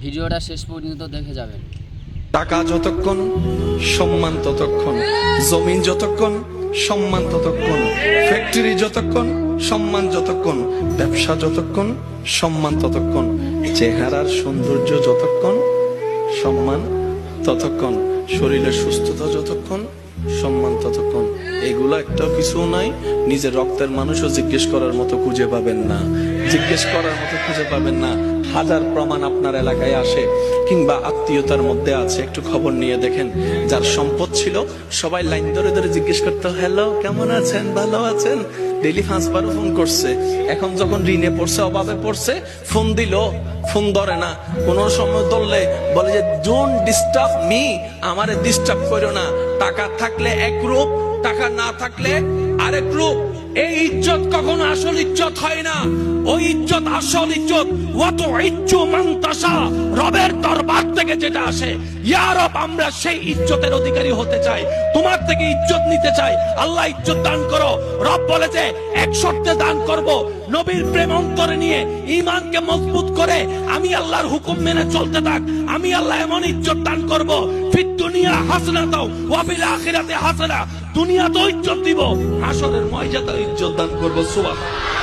ভিডিওটা শেষ পর্যন্ত দেখে যাবেন। টাকা যতক্ষণ, সম্মান ততক্ষণ। জমিন যতক্ষণ, সম্মান ততক্ষণ। ফ্যাক্টরি যতক্ষণ, সম্মান যতক্ষণ। ব্যবসা যতক্ষণ, সম্মান ততক্ষণ। চেহারার সৌন্দর্য যতক্ষণ, সম্মান ততক্ষণ। শরীরের সুস্থতা যতক্ষণ, সম্মান ততক্ষণ। এগুলো একটা কিছু নাই। নিজের রক্তের মানুষও জিজ্ঞেস করার মতো খুঁজে পাবেন না। জিজ্ঞেস করার মতো খুঁজে পাবেন না। হাজার প্রমাণ আপনার এলাকায় আসে কিংবা আত্মীয়তার মধ্যে আছে। একটু খবর নিয়ে দেখেন। যার সম্পদ ছিল, সবাই লাইন ধরে ধরে জিজ্ঞেস করতো হ্যালো কেমন আছেন? ভালো আছেন? ডেলি পাঁচবারও ফোন করছে। এখন যখন ঋণে পড়ছে, অভাবে পড়ছে ফোন দিল ফোন ধরে না। কোনো সময় ধরলে বলে যে ডোন্ট ডিস্টার্ব মি আমারে ডিস্টার্ব করো না। টাকা থাকলে এক রূপ টাকা না থাকলে আরেক রূপ এই ইজ্জত কখনো আসল ইজ্জত হয় না। ওই ইজ্জত আসল ইজ্জত। অত ইজ্জু মান্তাসা রবের দরবার থেকে যেটা আসে ইয়ারব আমরা সেই ইজ্জতের অধিকারী হতে চাই। তোমার থেকে ইজ্জত নিতে চাই। আল্লাহ ইজ্জত দান করো। রব বলে যে, এক শর্তে দান করব। নবীর প্রেম অন্তরে নিয়ে ইমানকে মজবুত করে আমি আল্লাহর হুকুম মেনে চলতে থাক। আমি আল্লাহ এমন ইজ্জত দান করব ফির দুনিয়া হাসনা দাও ওয়াবিল আখিরাতে হাসনা। দুনিয়া তো ইজ্জত দিব। হাসরের ময়জাতে ইজ্জত দান করব সুবহান